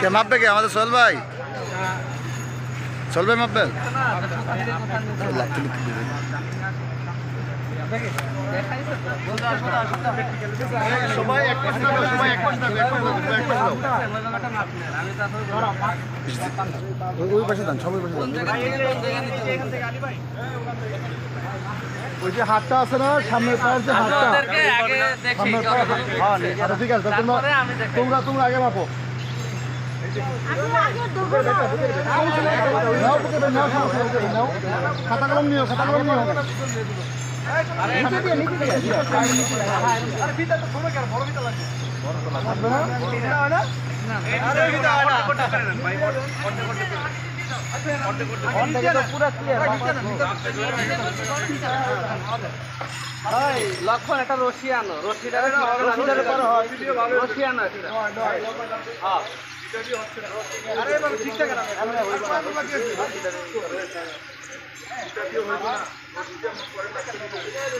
কে মাপবে কে? আমাদের সোহেল ভাই? ভাই মাপবেন লাগতে ওই- পাশে দেন সবাই পাশে ওই যে হাতটা আছে না সামনের পায়ের যে হাতটা সামনের পায়ের হ্যাঁ, আচ্ছা, ঠিক আছে তোমরা তোমরা তোমরা আগে মাপো। খাতা কলম নিও খাতা কলম নিও লক্ষণ এটা রশিয়ান রশিটা রশিয়ানো আরে বাবা ঠিকঠাক আছে।